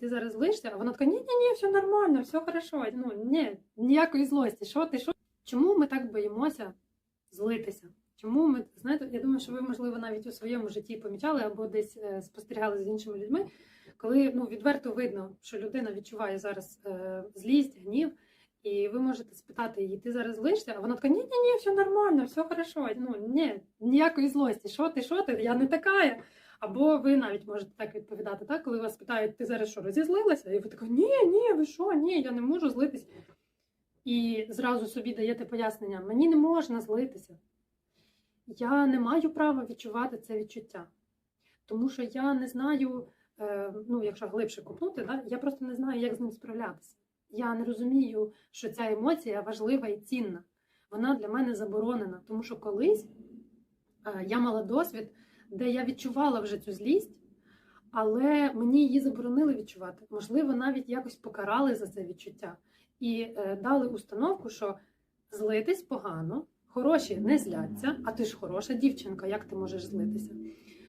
Ти зараз злишся, а вона така, ні, ні, ні, все нормально, все хорошо. Ну ні, ніякої злості. Що ти що? Чому ми так боїмося злитися? Чому ми знаєте? Я думаю, що ви, можливо, навіть у своєму житті помічали або десь е, спостерігали з іншими людьми, коли ну відверто видно, що людина відчуває зараз е, злість, гнів. І ви можете спитати її, ти зараз злишся? А вона така, ні, ні, ні, все нормально, все хорошо. Ну ні, ніякої злості. Що ти, що ти? Я не така. Або ви навіть можете так відповідати, так, коли вас питають, ти зараз що, розізлилася? І ви така, ні, ні, ви що, ні, я не можу злитись. І зразу собі даєте пояснення, мені не можна злитися. Я не маю права відчувати це відчуття. Тому що я не знаю, е, ну, якщо глибше купнути, да, я просто не знаю, як з ним справлятися. Я не розумію, що ця емоція важлива і цінна. Вона для мене заборонена, тому що колись е, я мала досвід, де я відчувала вже цю злість, але мені її заборонили відчувати. Можливо, навіть якось покарали за це відчуття і е, дали установку, що злитись погано, хороші не зляться, а ти ж хороша дівчинка, як ти можеш злитися?